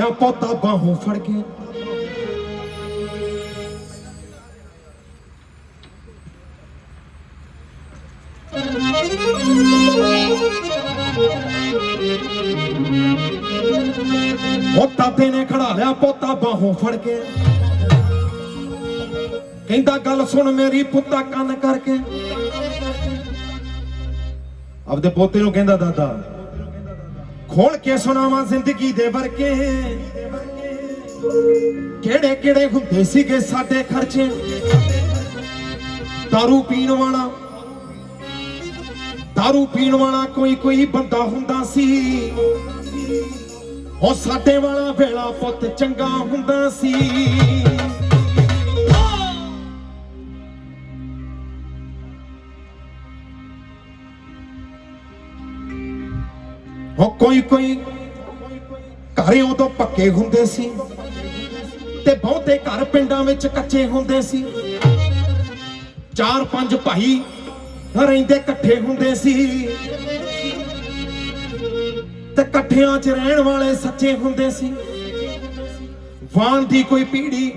ਆ ਪੋਤਾ ਬਾਹੋਂ ਫੜ ਕੇ। ਪੋਤਾ ਤੇ ਨੇ ਖੜਾ ਲਿਆ ਪੋਤਾ ਬਾਹੋਂ ਫੜ ਕੇ। ਕਹਿੰਦਾ, ਗੱਲ ਸੁਣ ਮੇਰੀ, ਪੁੱਤਾ ਕੰਨ ਕਰਕੇ। ਆਪਦੇ ਪੋਤੇ ਨੂੰ ਕਹਿੰਦਾ, ਦਾਦਾ ਖੋਲ ਕੇ ਸੁਣਾਵਾਂ ਜ਼ਿੰਦਗੀ ਦੇ ਵਰਕੇ ਕਿਹੜੇ ਕਿਹੜੇ ਹੁੰਦੇ ਸੀਗੇ ਸਾਡੇ ਖਰਚੇ दारू ਪੀਣ ਵਾਲਾ दारू ਪੀਣ ਵਾਲਾ ਕੋਈ ਕੋਈ ਬੰਦਾ ਹੁੰਦਾ ਸੀ ਉਹ ਸਾਡੇ ਵਾਲਾ ਵੇਲਾ ਪੁੱਤ ਚੰਗਾ ਹੁੰਦਾ ਸੀ ਕੋਈ ਕੋਈ ਘਰੇ ਉਦੋਂ ਪੱਕੇ ਹੁੰਦੇ ਸੀ ਤੇ ਬਹੁਤੇ ਘਰ ਪਿੰਡਾਂ ਵਿੱਚ ਕੱਚੇ ਹੁੰਦੇ ਸੀ। ਚਾਰ ਪੰਜ ਭਾਈ ਰਹਿੰਦੇ ਇਕੱਠੇ ਹੁੰਦੇ ਸੀ। ਤੇ ਇਕੱਠਿਆਂ 'ਚ ਰਹਿਣ ਵਾਲੇ ਸੱਚੇ ਹੁੰਦੇ ਸੀ। ਵਾਨ ਦੀ ਕੋਈ ਪੀੜੀ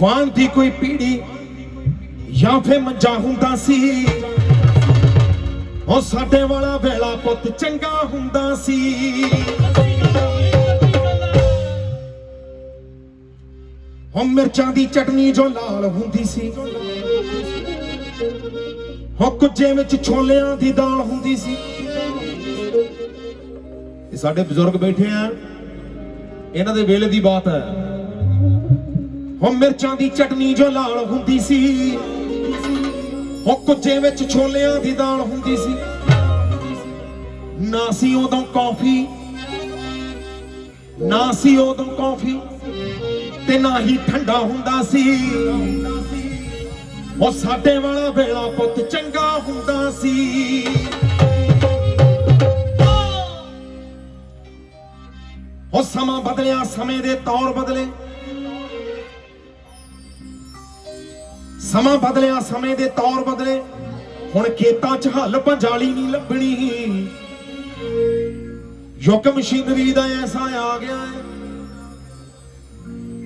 ਵਾਨ ਦੀ ਕੋਈ ਪੀੜੀ ਜਾਂ ਫੇ ਮੰਜਾ ਹੁੰਦਾ ਸੀ। ਉਹ ਸਾਡੇ ਵਾਲਾ ਵੇਲਾ ਪੁੱਤ ਚੰਗਾ ਹੁੰਦਾ ਸੀ। ਉਹ ਮਿਰਚਾਂ ਦੀ ਚਟਨੀ ਜੋ ਲਾਲ ਹੁੰਦੀ ਸੀ। ਉਹ ਕੁੱਜੇ ਵਿੱਚ ਛੋਲਿਆਂ ਦੀ ਦਾਲ ਹੁੰਦੀ ਸੀ। ਇਹ ਸਾਡੇ ਬਜ਼ੁਰਗ ਬੈਠੇ ਆ। ਇਹਨਾਂ ਦੇ ਵੇਲੇ ਦੀ ਬਾਤ ਹੈ। ਉਹ ਮਿਰਚਾਂ ਦੀ ਚਟਨੀ ਜੋ ਲਾਲ ਹੁੰਦੀ ਸੀ। ਉਹ ਕੁੱਜੇ ਵਿੱਚ ਛੋਲਿਆਂ ਦੀ ਦਾਲ ਹੁੰਦੀ ਸੀ। ਨਾ ਸੀ ਉਦੋਂ ਕਾਫੀ। ਨਾ ਸੀ ਉਦੋਂ ਕਾਫੀ ਤੇ ਨਾ ਹੀ ਠੰਡਾ ਹੁੰਦਾ ਸੀ। ਉਹ ਸਾਡੇ ਵਾਲਾ ਵੇਲਾ ਪੁੱਤ ਚੰਗਾ ਹੁੰਦਾ ਸੀ। ਉਹ ਸਮਾਂ ਬਦਲਿਆ, ਸਮੇਂ ਦੇ ਤੌਰ ਬਦਲੇ। ਸਮਾਂ ਬਦਲਿਆ, ਸਮੇਂ ਦੇ ਤੌਰ ਬਦਲੇ। ਹੁਣ ਖੇਤਾਂ 'ਚ ਹੱਲ ਪੰਜਾਲੀ ਨਹੀਂ ਲੱਭਣੀ। ਯੁੱਗ ਮਸ਼ੀਨਰੀ ਦਾ ਐਸਾ ਆ ਗਿਆ ਹੈ।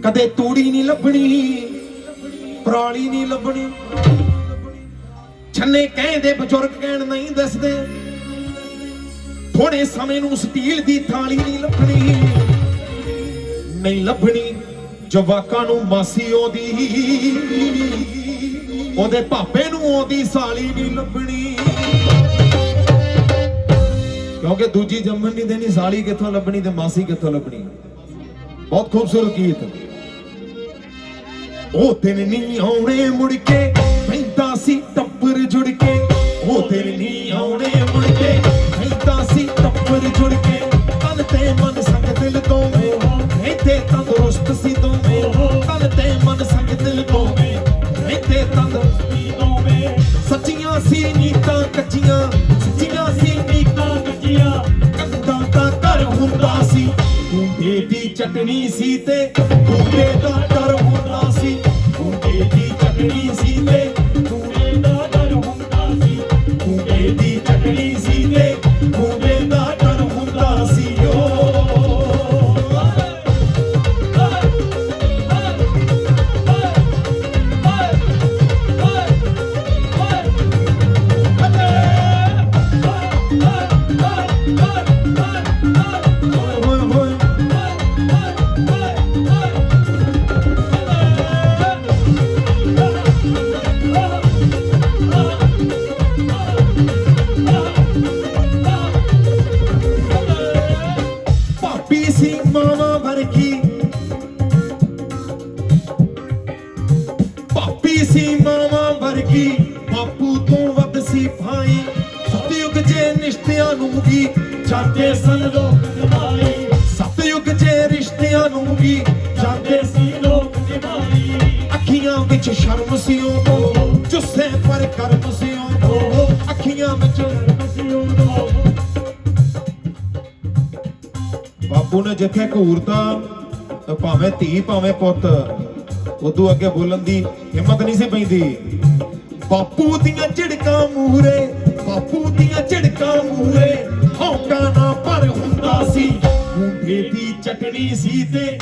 ਕਦੇ ਤੂੜੀ ਨਹੀਂ ਲੱਭਣੀ, ਪਰਾਲੀ ਨਹੀਂ ਲੱਭਣੀ। ਛੰਨੇ ਕਹਿੰਦੇ, ਬਜ਼ੁਰਗ ਕਹਿਣ ਨਹੀਂ ਦੱਸਦੇ। ਥੋੜੇ ਸਮੇਂ ਨੂੰ ਸਟੀਲ ਦੀ ਥਾਲੀ ਨਹੀਂ ਲੱਭਣੀ। ਨਹੀਂ ਲੱਭਣੀ ਜਵਾਕਾਂ ਨੂੰ, ਮਾਸੀ ਆਉਂਦੀ ਉਹਦੇ ਭਾਪੇ ਨੂੰ ਆਉਂਦੀ ਸਾਲੀ ਨਹੀਂ ਲੱਭਣੀ। ਕਿਉਂਕਿ ਦੂਜੀ ਜੰਮਣ ਨਹੀਂ ਦੇਣੀ, ਸਾਲੀ ਕਿੱਥੋਂ ਲੱਭਣੀ ਤੇ ਮਾਸੀ ਕਿੱਥੋਂ ਲੱਭਣੀ? ਬਹੁਤ ਖੂਬਸੂਰਤ ਗੀਤ। ਉਹ ਦਿਨ ਨਹੀਂ ਆਉਣੇ ਮੁੜ ਕੇ ਪੈਂਦਾ ਸੀ ਟੱਪਰ ਜੁੜ ਕੇ। ਉਹ ਦਿਨ ਨਹੀਂ ਗੁੰਡੇ ਦੀ ਚਟਣੀ ਸੀ ਤੇ ਗੁੰਡੇ ਦਾ ਡਰ ਹੁੰਦਾ ਸੀ। ਗੁੰਡੇ ਦੀ ਚਟਣੀ ਸੀ ਸ਼ਰਮ ਸੀ ਉਦੋਂ, ਜੁੱਸੇ ਪਰ ਕਰਮ ਸੀ ਉਦੋਂ, ਅੱਖੀਆਂ ਵਿੱਚ ਸ਼ਰਮ ਸੀ ਉਦੋਂ। ਬਾਪੂ ਨੇ ਜਿੱਥੇ ਘੂਰਤਾ ਭਾਵੇਂ ਧੀ, ਭਾਵੇਂ ਪੁੱਤ, ਉਦੋਂ ਅੱਗੇ ਬੋਲਣ ਦੀ ਹਿੰਮਤ ਨਹੀਂ ਸੀ ਪੈਂਦੀ। ਬਾਪੂ ਦੀਆਂ ਝਿੜਕਾਂ ਮੂਹਰੇ, ਬਾਪੂ ਦੀਆਂ ਝਿੜਕਾਂ ਮੂਹਰੇ, ਹੌਂਕਾ ਨਾ ਪਰ ਹੁੰਦਾ ਸੀ। ਮੁੰਡੇ ਦੀ ਚਟਣੀ ਸੀ ਤੇ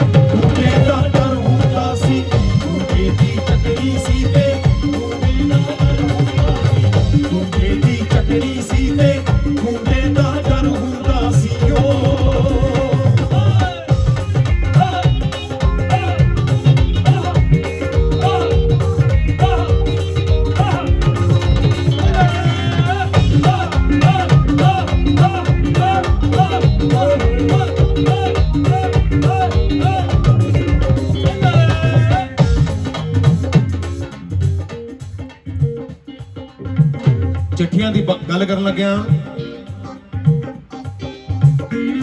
ਚਿੱਠੀਆਂ ਦੀ ਗੱਲ ਕਰਨ ਲੱਗਿਆ।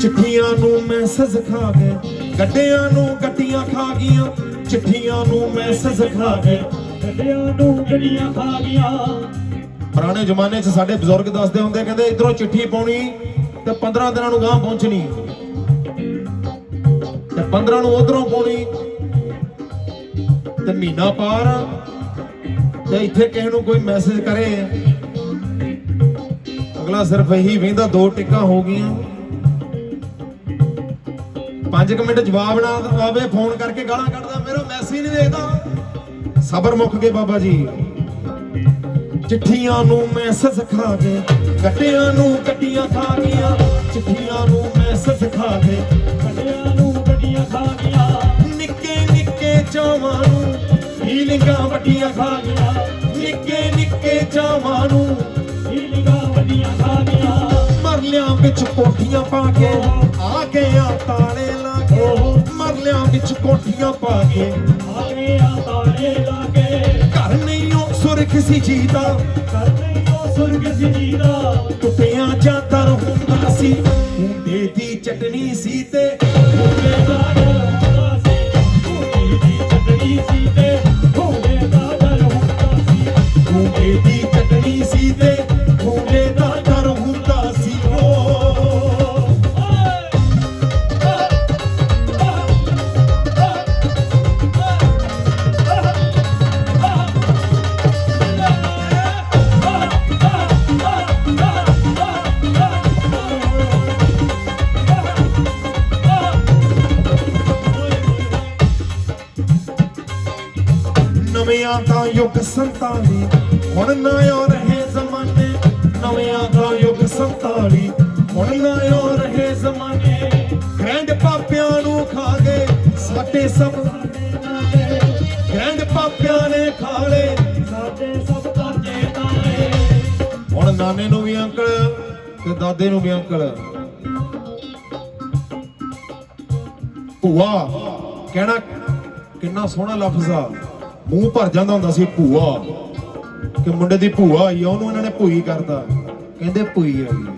ਚਿੱਠੀਆਂ ਨੂੰ ਮੈਸੇਜ ਖਾ ਗਏ ਗੱਡਿਆਂ ਨੂੰ ਗੱਡੀਆਂ ਖਾ ਗਈਆਂ ਚਿੱਠੀਆਂ ਨੂੰ ਮੈਸੇਜ ਖਾ ਗਏ। ਗੱਡੀਆਂ ਨੂੰ ਗੱਡੀਆਂ ਖਾ ਗਈਆਂ। ਪੁਰਾਣੇ ਜ਼ਮਾਨੇ 'ਚ ਸਾਡੇ ਬਜ਼ੁਰਗ ਦੱਸਦੇ ਹੁੰਦੇ ਕਹਿੰਦੇ ਇਧਰੋਂ ਚਿੱਠੀ ਪਾਉਣੀ ਤੇ 15 ਦਿਨਾਂ ਨੂੰ ਗਾਂ ਪਹੁੰਚਣੀ। ਤੇ 15 ਨੂੰ ਉਧਰੋਂ ਪਾਉਣੀ। ਤੇ ਮਹੀਨਾ ਪਾਰ ਤੇ ਇੱਥੇ ਕਿਸੇ ਨੂੰ ਕੋਈ ਮੈਸੇਜ ਕਰੇ। ਅਗਲਾ ਸਿਰਫ ਇਹੀ ਵੇਂਦਾ ਦੋ ਟਿੱਕਾਂ ਹੋ ਗਈਆਂ। 5 ਮਿੰਟ ਜਵਾਬ ਨਾ ਆਵੇ, ਫੋਨ ਕਰਕੇ ਗਾਲਾਂ ਕੱਢਦਾ, ਮੇਰਾ ਮੈਸੇਜ ਨਹੀਂ ਦੇਖਦਾ ਸਬਰ ਮੁੱਕ ਗਏ ਬਾਬਾ ਜੀ। ਚਿੱਠੀਆਂ ਨੂੰ ਮੈਸੇਜ ਖਾ ਗਏ ਗੱਡਿਆਂ ਨੂੰ ਗੱਡੀਆਂ ਖਾ ਗਈਆਂ। ਚਿੱਠੀਆਂ ਨੂੰ ਮੈਸੇਜ ਖਾ ਕੇ ਗੱਡੀਆਂ ਨੂੰ ਗੱਡੀਆਂ ਖਾ ਗਈਆਂ। ਨਿੱਕੇ ਨਿੱਕੇ ਚਾਵਾਂ ਨੂੰ ਫੀਲਿੰਗਾਂ ਵੱਡੀਆਂ ਖਾ ਗਈਆਂ। ਨਿੱਕੇ ਨਿੱਕੇ ਚਾਵਾਂ ਨੂੰ ਮਰਲਿਆਂ ਵਿੱਚ ਕੋਠੀਆਂ ਪਾ ਕੇ ਆ ਗਿਆ ਤਾਲੇ ਲਾ ਕੇ ਮਰਲਿਆਂ ਵਿੱਚ ਕੋਠੀਆਂ ਪਾ ਕੇ। ਆ ਗਿਆ ਤਾਰੇ ਲਾਗੇ ਘਰ ਨਹੀਂ ਉਹ ਸੁਰਖ ਸੀ ਜੀਦਾ। ਕਰ ਨਹੀਂ ਉਹ ਸੁਰਗ ਜੀਦਾ। ਟੁੱਟਿਆਂ ਜਾਂਦਾ ਹੁੰਦਾ ਸੀ। ਮੁੰਡੇ ਦੀ ਚਟਣੀ ਸੀ ਤੇ ਹੋਵੇ ਦਾ ਯੁੱਗ ਸੰਤਾਲੀ, ਹੁਣ ਨਾ ਹੋ ਰਹੇ ਜ਼ਮਾਨੇ, ਨਵਿਆਂ ਦਾ ਯੁੱਗ ਸੰਤਾਲੀ, ਹੁਣ ਨਾ ਹੋ ਰਹੇ ਜ਼ਮਾਨੇ। ਗ੍ਰੈਂਡ ਪਾਪਿਆਂ ਨੂੰ ਖਾ ਗਏ, ਸਾਡੇ ਸਭ ਗ੍ਰੈਂਡ ਪਾਪਿਆਂ ਨੇ ਖਾ ਲਏ, ਸਾਡੇ ਸਭ ਤਾਜੇ ਤਾਰੇ ਹੁਣ ਨਾਨੇ ਨੂੰ ਵੀ ਅੰਕਲ ਤੇ ਦਾਦੇ ਨੂੰ ਵੀ ਅੰਕਲ। ਭੂਆ, ਕਹਿਣਾ ਕਿੰਨਾ ਸੋਹਣਾ ਲਫ਼ਜ਼ ਆ। ਮੂੰਹ ਭਰ ਜਾਂਦਾ ਹੁੰਦਾ ਸੀ ਭੂਆ। ਕਿ ਮੁੰਡੇ ਦੀ ਭੂਆ ਆਈ ਆ, ਉਹਨੂੰ ਇਹਨਾਂ ਨੇ ਭੂਈ ਕਰਤਾ। ਕਹਿੰਦੇ ਭੂਈ ਆਈ ਆ।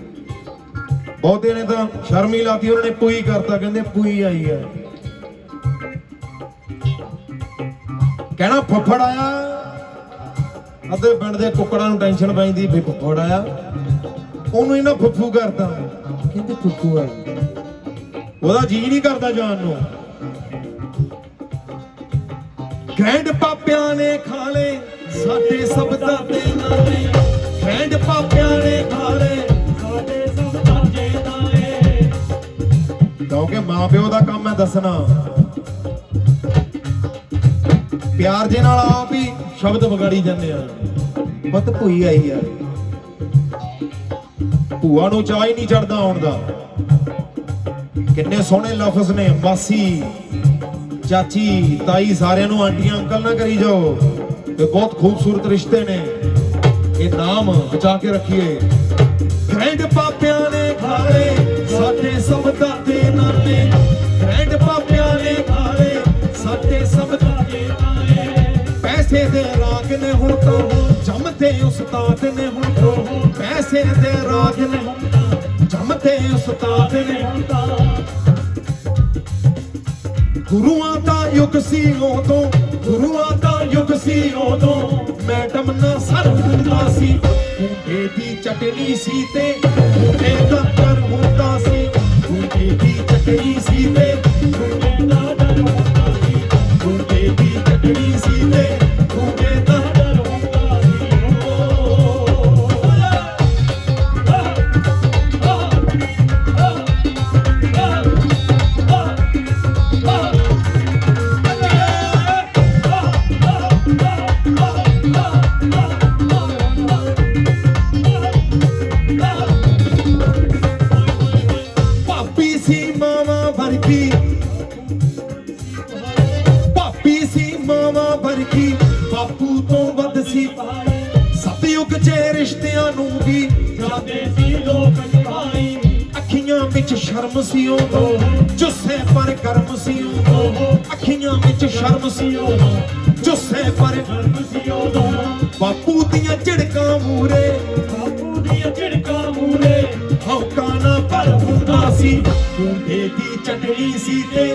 ਬਹੁਤੇ ਨੇ ਤਾਂ ਸ਼ਰਮ ਹੀ ਲਾਤੀ, ਉਹਨਾਂ ਨੇ ਭੂਈ ਕਰਤਾ, ਕਹਿੰਦੇ ਭੂਈ ਆਈ ਆ। ਕਹਿਣਾ ਫੁੱਫੜ ਆਇਆ। ਅੱਧੇ ਪਿੰਡ ਦੇ ਕੁੱਕੜਾਂ ਨੂੰ ਟੈਨਸ਼ਨ ਪੈਂਦੀ ਵੀ ਫੁੱਫੜ ਆਇਆ। ਉਹਨੂੰ ਇਹਨਾਂ ਫੁੱਫੂ ਕਰਤਾ। ਕਹਿੰਦੇ ਫੁੱਫੂ ਆਈ। ਉਹਦਾ ਜੀ ਨਹੀਂ ਕਰਦਾ ਜਾਣ ਨੂੰ। ਗ੍ਰੈਂਡ ਪਾਪਿਆਂ ਨੇ ਖਾ ਸਾਡੇ ਸਭ ਦਾ ਨਾਲੇ ਗ੍ਰੈਂਡ ਪਾਪਿਆਂ ਨੇ ਖਾ ਸਾਡੇ ਸਭ ਤਾਜੇ ਤਾਰੇ ਕਿਉਂਕਿ ਮਾਂ ਪਿਓ ਦਾ ਕੰਮ ਹੈ ਦੱਸਣਾ। ਪਿਆਰ ਦੇ ਨਾਲ ਆਪ ਹੀ ਸ਼ਬਦ ਵਿਗਾੜੀ ਜਾਂਦੇ ਆ। ਬਤ ਭੂਈ ਆਈ ਆ। ਭੂਆ ਨੂੰ ਚਾਹ ਹੀ ਨਹੀਂ ਚੜਦਾ ਆਉਣ ਦਾ। ਕਿੰਨੇ ਸੋਹਣੇ ਲਫ਼ਜ਼ ਨੇ, ਮਾਸੀ। ਚਾਚੀ, ਤਾਈ ਸਾਰਿਆਂ ਨੂੰ ਆਂਟੀਆਂ, ਅੰਕਲ ਨਾ ਕਰੀ ਜਾਓ। ਇਹ ਬਹੁਤ ਖੂਬਸੂਰਤ ਰਿਸ਼ਤੇ ਨੇ। ਇਹ ਨਾਮ ਬਚਾ ਕੇ ਰੱਖੀਏ। ਗ੍ਰੈਂਡ ਪਾਪਿਆਂ ਨੇ ਖਾਲੇ, ਸਾਡੇ ਸਭ ਦਾਤੇ ਨਾਨੇ ਗ੍ਰੈਂਡ ਪਾਪਿਆਂ ਨੇ ਖਾਲੇ, ਸਾਡੇ ਸਭ ਦਾਤੇ ਨਾਨੇ ਪੈਸੇ ਦੇ ਰਾਗ ਨੇ ਹੁਣ ਤਾਂ ਜੰਮਦੇ ਉਸਤਾਦ ਨੇ ਹੁਣ ਤਾਂ। ਪੈਸੇ ਦੇ ਰਾਗ ਨੇ ਹੁਣ ਤਾਂ ਉਸਤਾਦ ਨੇ ਹੁਣ ਤਾਂ। ਗੁਰੂਆਂ ਦਾ ਯੁੱਗ ਸੀ ਉਦੋਂ, ਗੁਰੂਆਂ ਦਾ ਯੁੱਗ ਸੀ ਉਦੋਂ। ਮੈਡਮ ਨਾ ਸਰ ਹੁੰਦਾ ਸੀ ਮੁੰਡੇ ਦੀ ਚਟਣੀ ਸੀ ਤੇ ਮੁੰਡੇ ਦਾ ਕਰ ਹੁੰਦਾ ਸੀ। ਮੁੰਡੇ ਦੀ ਚਟਣੀ ਸੀ ਤੇ ਸ਼ਰਮ ਸੀ ਉਦੋਂ ਜੁੱਸੇ ਪਰ ਗਰਮ ਸੀ ਉਦੋਂ ਅੱਖੀਆਂ ਵਿੱਚ ਸ਼ਰਮ ਸੀ ਉਦੋਂ ਜੁੱਸੇ ਪਰ ਧਰਮ ਸੀ ਉਦੋਂ ਬਾਪੂ ਦੀਆਂ ਝੜਕਾਂ ਮੂਰੇ ਬਾਪੂ ਦੀਆਂ ਝਿੜਕਾਂ ਮੂਰੇ। ਹੌਕਾ ਨਾ ਪਰ ਹੁੰਦਾ ਸੀ। ਮੁੰਡੇ ਦੀ ਚਟਣੀ ਸੀ ਤੇ